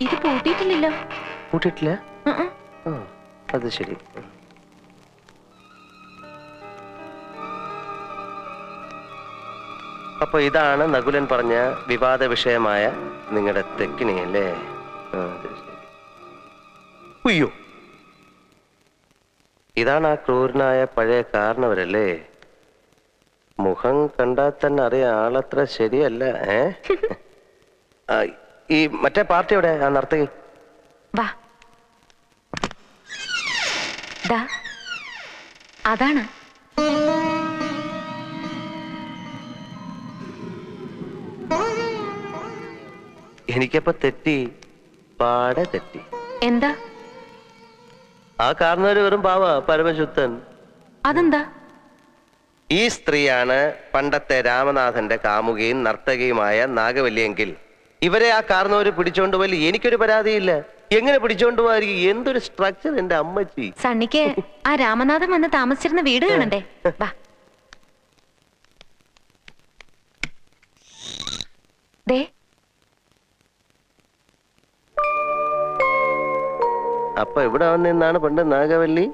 ഇത് പൂട്ടിയിട്ടില്ലല്ലോ. ഉം. ആ, അത് ശരി. അപ്പൊ ഇതാണ് നകുലൻ പറഞ്ഞ വിവാദ വിഷയമായ നിങ്ങളുടെ തെക്കിനി അല്ലേ? ഉയ്യോ. ഇതാണ് ആ ക്രൂരനായ പഴയ കാരണവരല്ലേ? മുഖം കണ്ടാൽ തന്നെ അറിയാം ആളത്ര ശരിയല്ല ഏ? ആ, ഈ മറ്റേ പാർട്ടി എവിടെ? ആ നർത്തകി വാ. ദാ. അതാണ്. എനിക്കപ്പോ തെറ്റി. പാടെ തെറ്റി. എന്താ? ആ കാരണവര് വെറും പാവ പരമശുദ്ധൻ. അതെന്താ? ഈ സ്ത്രീയാണ് പണ്ടത്തെ രാമനാഥന്റെ കാമുകയും നർത്തകിയുമായ നാഗവല്ലിയെങ്കിൽ ഇവരെ ആ കാരണവര് പിടിച്ചോണ്ട് പോയി എനിക്കൊരു പരാതിയില്ല. എങ്ങനെ പിടിച്ചോണ്ട് പോകാതിരിക്കും എന്തൊരു സ്ട്രക്ചർ എന്റെ അമ്മച്ചി. സണ്ണിക്ക് ആ രാമനാഥൻ വന്ന് താമസിച്ചിരുന്ന വീട് കാണണ്ടേ? വാ. ദേ. അപ്പൊ ഇവിടെ വന്നെന്നാണ് പണ്ട് നാഗവല്ലി?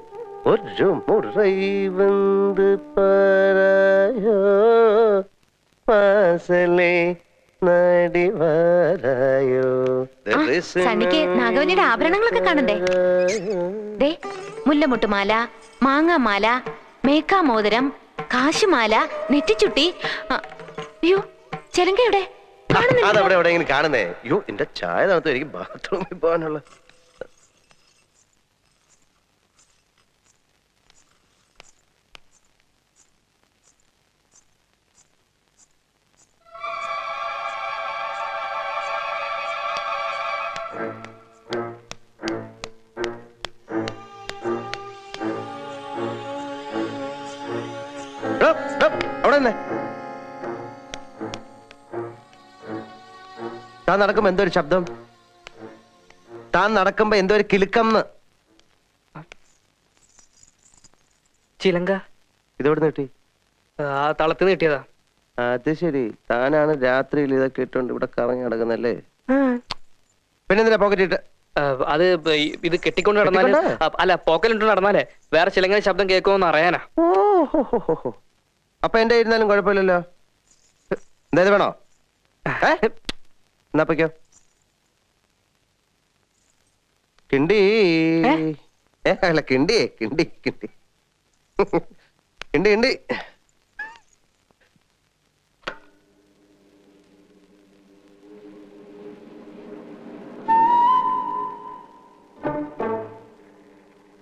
ഒരു മുറൈ വന്ന് പാരായോ. പാസലേ സണ്ണിക്ക് നാഗവല്ലിയുടെ ആഭരണങ്ങളൊക്കെ കാണണ്ടേ? ദേ മുല്ലമുട്ടുമാല മാങ്ങാമാല മേക്കാമോതിരം കാശുമാല നെറ്റിച്ചുട്ടി അയ്യോ ചെലങ്കയുടെ കാണുന്നില്ല അതവിടെ എവിടെയെങ്കിലും കാണുന്നേ? അയ്യോ എന്റെ ചായ തണുത്തു എനിക്ക് ബാത്റൂമിൽ പോകാനുള്ള നിന്നെ താൻ നടക്കുമ്പോ എന്തോ ഒരു ശബ്ദം. താൻ നടക്കുമ്പോ എന്തോ ഒരു കിലുക്കം ചിലങ്ക. ഇതെവിടെ കിട്ടി? ആ തളത്തിന് കിട്ടിയതാ. അത് ശരി. താനാണ് രാത്രിയിൽ ഇതൊക്കെ ഇട്ടുകൊണ്ട് ഇവിടെ കറങ്ങി നടക്കുന്നല്ലേ? പിന്നെ എന്തിനാ പോക്കറ്റ് ഇട്ട്? അത് ഇത് കെട്ടിക്കൊണ്ട് നടന്നാൽ അല്ല പോക്കലിട്ട് നടന്നാലേ വേറെ ചിലങ്ങനെ ശബ്ദം കേൾക്കുമെന്ന് അറിയാനാ. ഓ ഹോ, ഹോ, ഹോ, ഹോ. അപ്പൊ എന്റെ ഇരുന്നാലും കുഴപ്പമില്ലല്ലോ. എന്തായാലും വേണോ? എന്നാ പൊയ്ക്കോ. കിണ്ടി. ഏ? അല്ല കിണ്ടി കിണ്ടി കിണ്ടി. കിണ്ടി കിണ്ടി.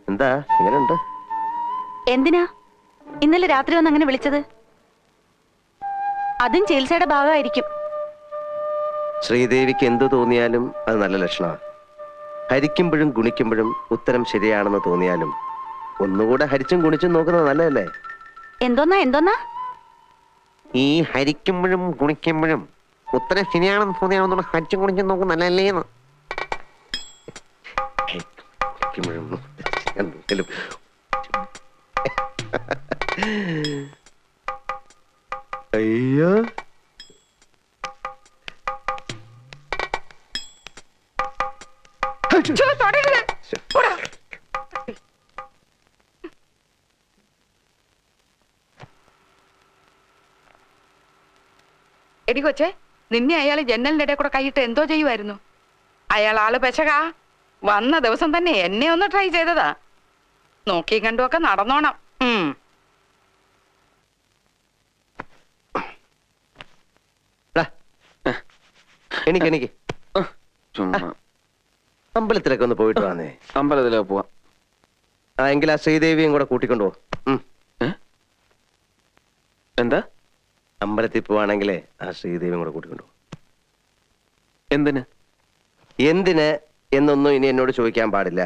എന്താ എങ്ങനെയുണ്ട് എന്തിനാ? ഇന്നലെ രാത്രി വന്ന് അങ്ങനെ വിളിച്ചത്? അതും ചികിത്സയുടെ ഭാഗമായിരിക്കും. ശ്രീദേവിക്ക് എന്തു തോന്നിയാലും അത് നല്ല ലക്ഷണമാണ് ഹരിക്കുമ്പോഴും ഗുണിക്കുമ്പോഴും ഉത്തരം ശരിയാണെന്ന് തോന്നിയാലും ഒന്നുകൂടെ ഹരിച്ചും ഗുണിച്ചും നോക്കുന്നത് നല്ലതല്ലേ? എന്തോന്നാ എന്തോന്നാ? ഈ ഹരിക്കുമ്പോഴും ഗുണിക്കുമ്പോഴും ഉത്തരം ശരിയാണെന്ന് തോന്നിയാണെന്നുള്ള ഹരിച്ചും ഗുണിച്ചും നോക്കുന്നത് നല്ലതല്ലേ എന്ന്. ഹരിക്കുമ്പോഴും അയ്യോ. എടി കൊച്ചേ നിന്നെ അയാൾ ജനലിന്റെ ഇടയിൽ കൂടെ കൈയിട്ട് എന്തോ ചെയ്യുമായിരുന്നു അയാൾ ആൾ പെശകാ. വന്ന ദിവസം തന്നെ എന്നെ ഒന്ന് ട്രൈ ചെയ്തതാ. നോക്കി കണ്ടുമൊക്കെ നടന്നോണം. ഉം. എനിക്ക് എനിക്ക് ചുമ്മാ. അമ്പലത്തിലൊക്കെ ഒന്ന് പോയിട്ട് വന്നേ. അമ്പലത്തിലൊക്കെ പോവാം. ആ എങ്കിൽ ആ ശ്രീദേവിയും കൂടെ കൂട്ടിക്കൊണ്ടു എന്താ? അമ്പലത്തിൽ പോവാണെങ്കിലേ ആ ശ്രീദേവിയും കൂടെ കൂട്ടിക്കൊണ്ടു. എന്തിന്? എന്തിന് എന്നൊന്നും ഇനി എന്നോട് ചോദിക്കാൻ പാടില്ല.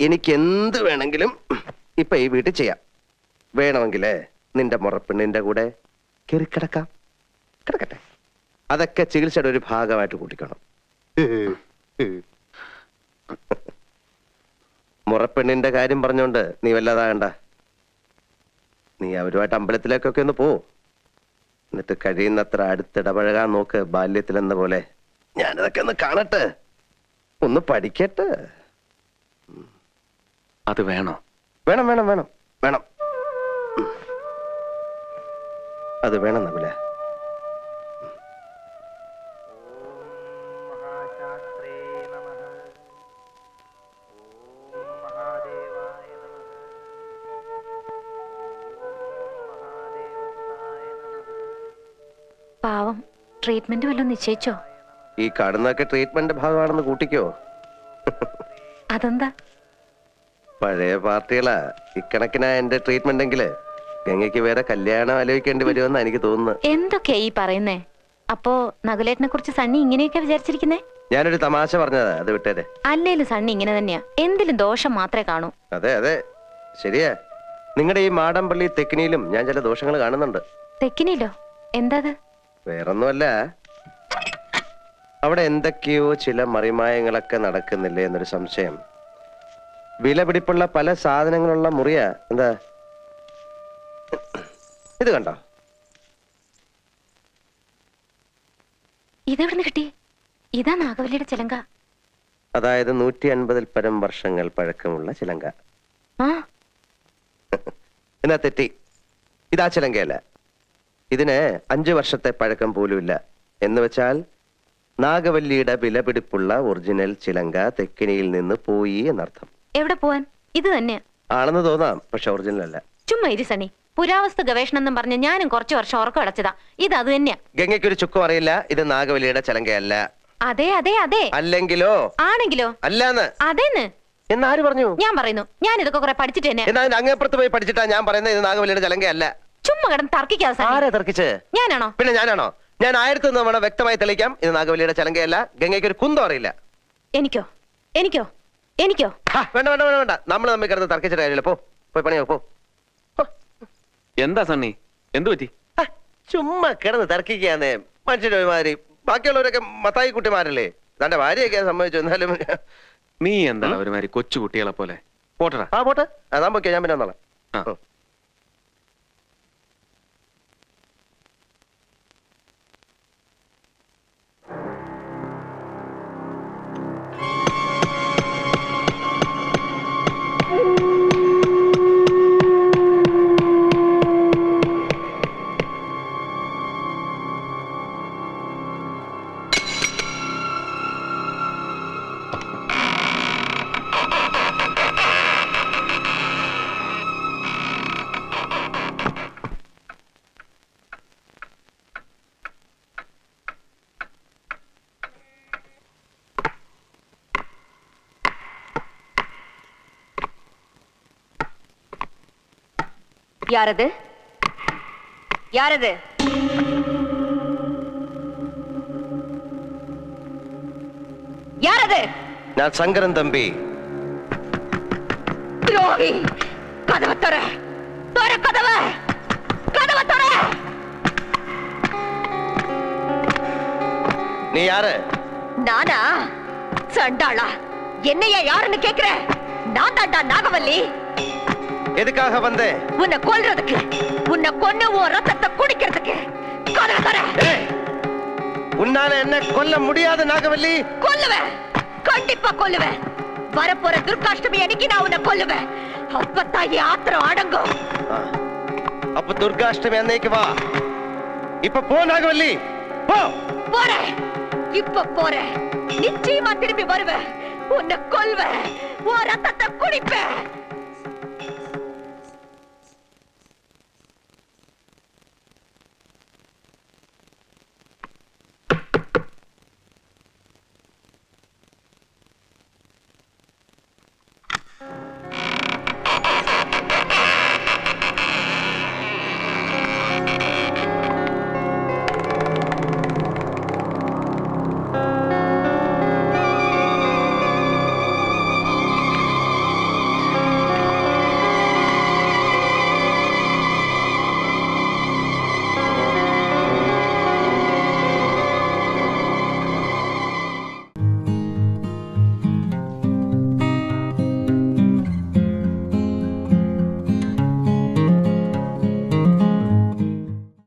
എനിക്ക് എന്ത് വേണമെങ്കിലും ഇപ്പൊ ഈ വീട്ടിൽ ചെയ്യാം. വേണമെങ്കിലേ നിന്റെ മുറപ്പെണ്ണിന്റെ കൂടെ കയറി കിടക്കാം. കിടക്കട്ടെ. അതൊക്കെ ചികിത്സയുടെ ഒരു ഭാഗമായിട്ട് കൂട്ടിക്കണം. മുറപ്പെണ്ണിന്റെ കാര്യം പറഞ്ഞോണ്ട് നീ വല്ലതാകണ്ട നീ അവരുമായിട്ട് അമ്പലത്തിലേക്കൊക്കെ ഒന്ന് പോ. എന്നിട്ട് കഴിയുന്നത്ര അടുത്തിടപഴകാൻ നോക്ക് ബാല്യത്തിലെന്ന പോലെ. ഞാനിതൊക്കെ ഒന്ന് കാണട്ടെ. ഒന്ന് പഠിക്കട്ടെ. അത് വേണോ? വേണം വേണം വേണം. വേണം. അത് വേണം നകുല പാവം. ട്രീറ്റ്മെന്റ് വല്ലതും നിശ്ചയിച്ചോ? ഈ കാണുന്നൊക്കെ ട്രീറ്റ്മെന്റ് ഭാഗമാണെന്ന് കൂട്ടിക്കോ. അതെന്താ? പഴയ പാർട്ടികളാ. ഇക്കണക്കിനാ എന്റെ ട്രീറ്റ്മെന്റ് എങ്കിൽ ഗംഗയ്ക്ക് വേറെ കല്യാണം ആലോചിക്കേണ്ടി വരുമെന്ന് എനിക്ക് തോന്നുന്നു എന്തൊക്കെയാ ഈ പറയുന്നേ? അപ്പോ നകുലേട്ടനെ കുറിച്ച് സണ്ണി ഇങ്ങനെയൊക്കെ വിചാരിച്ചിരിക്കുന്നേ? ഞാനൊരു തമാശ പറഞ്ഞതാ. അത് വിട്ടേരെ. അല്ലേലും സണ്ണി ഇങ്ങനെ തന്നെയാ. എന്തിലും ദോഷം മാത്രമേ കാണൂ. അതെ അതെ. ശരിയാ. നിങ്ങളുടെ ഈ മാടമ്പള്ളി തെക്കിനിയിലും ഞാൻ ചില ദോഷങ്ങൾ കാണുന്നുണ്ട്. തെക്കിനിയിലോ? എന്താത്? വേറൊന്നുമല്ല. അവിടെ എന്തൊക്കെയോ ചില മറിമായങ്ങളൊക്കെ നടക്കുന്നില്ലേ എന്നൊരു സംശയം. വിലപിടിപ്പുള്ള പല സാധനങ്ങളുള്ള മുറിയ. എന്താ? ഇത് കണ്ടോ? ഇതെവിടുന്ന് കിട്ടി? ഇതാ നാഗവല്ലിയുടെ ചിലങ്ക. അതായത് നൂറ്റി അൻപതിൽ പരം വർഷങ്ങൾ പഴക്കമുള്ള ചിലങ്ക. എന്നാ തെറ്റി. ഇതാ ചിലങ്കയല്ല? ഇതിന് അഞ്ചു വർഷത്തെ പഴക്കം പോലുമില്ല. എന്ന് വെച്ചാൽ നാഗവല്ലിയുടെ വിലപിടിപ്പുള്ള ഒറിജിനൽ ചിലങ്ക തെക്കിനിയിൽ നിന്ന് പോയി എന്നർത്ഥം. എവിടെ പോവാൻ? ഇത് തന്നെ ആണെന്ന് തോന്നാം പക്ഷെ ഒറിജിനൽ അല്ല. ചുമ്മാ ഇരി സണ്ണി. പുരാവസ്തു ഗവേഷണം എന്നും പറഞ്ഞ് ഞാനും കുറച്ചു വർഷം ഉറക്കം അടച്ചതാ. ഇത് അത് തന്നെയാ. ഗംഗയ്ക്കൊരു ചുക്കും അറിയില്ല ഇത് നാഗവല്ലിയുടെ ചിലങ്കയല്ല. അതെ അതെ അതെ. അല്ലെങ്കിലോ? ആണെങ്കിലോ? അല്ലാന്ന്. അതേന്ന്? എന്നാര് പറഞ്ഞു? ഞാൻ പറയുന്നു. ഞാൻ ഇതൊക്കെ കുറെ പഠിച്ചിട്ട് തന്നെ എന്നാ അതിന്റെ അങ്ങേപ്പുറത്ത് പോയി പഠിച്ചിട്ടാ ഞാൻ പറയുന്നത് ഇത് നാഗവല്ലിയുടെ ചിലങ്കയല്ല. ചുമ്മാ കിടന്ന് തർക്കിക്കാതെ ആരാ തർക്കിച്ച്? ഞാനാണോ? പിന്നെ ഞാനാണോ? ഞാൻ ആയിരത്തി ഒന്ന് തവണ വ്യക്തമായി തെളിയിക്കാം. ഇത് നാഗവല്ലിയുടെ ചലങ്കയല്ല. ഗംഗയ്ക്ക് ഒരു കുന്തം അറിയില്ല. എനിക്കോ? എനിക്കോ? എനിക്കോ? ഹാ, വേണ്ട വേണ്ട വേണ്ട വേണ്ട. നമ്മൾ തമ്മിൽ കിടന്ന് തർക്കിച്ചിട്ട് കാര്യമില്ല. പോ പോയി പണിയോ പോ. എന്താ സണ്ണി? എന്തു പറ്റി? ഹാ, ചുമ്മാ കിടന്ന് തർക്കിക്കാന്നേ മനുഷ്യന്റെ ഒരുമാതിരി ബാക്കിയുള്ളവരൊക്കെ മത്തായി കുട്ടിമാരല്ലേ? തന്റെ ഭാര്യയൊക്കെ സംഭവിച്ചു എന്നാലും നീ എന്താണ് ഒരുമാതിരി കൊച്ചു കുട്ടികളെ പോലെ? പോട്ടടാ. ആ പോട്ടെ. അതാ ഞാൻ പിന്നെ വന്നോളാം. ആ. யாரது? யாரது? யாரது? நான் சங்கரன் தம்பி. துரோகி! கதவை தர தர கதவை! கதவை தர நீ யாரு? நானா? சண்டாளா! என்னையா யாருன்னு கேக்குற? நான் தாண்டா நாகவல்லி! எதுக்காக வந்த? உன்னை கொல்றதுக்கு உன்னை கொன்னு உன் ரத்தத்தை குடிக்கிறதுக்கு. கொலை தரேன் உன்னால என்ன கொல்ல முடியாது நாகவல்லி? கொல்லுவேன். கண்டிப்பா கொல்லுவேன். வரப்போற துர்காஷ்டமி அன்னைக்கு நான் உன்னை கொல்லுவேன். அப்பத்தான் என் ஆத்திரம் அடங்கும். அப்ப துர்காஷ்டமி அன்னைக்கு வா. இப்ப போ நாகவல்லி. போ. போறேன். இப்ப போறேன். நிச்சயமா திரும்பி வருவேன். உன்னை கொல்வேன். உன் ரத்தத்தை குடிப்பேன். you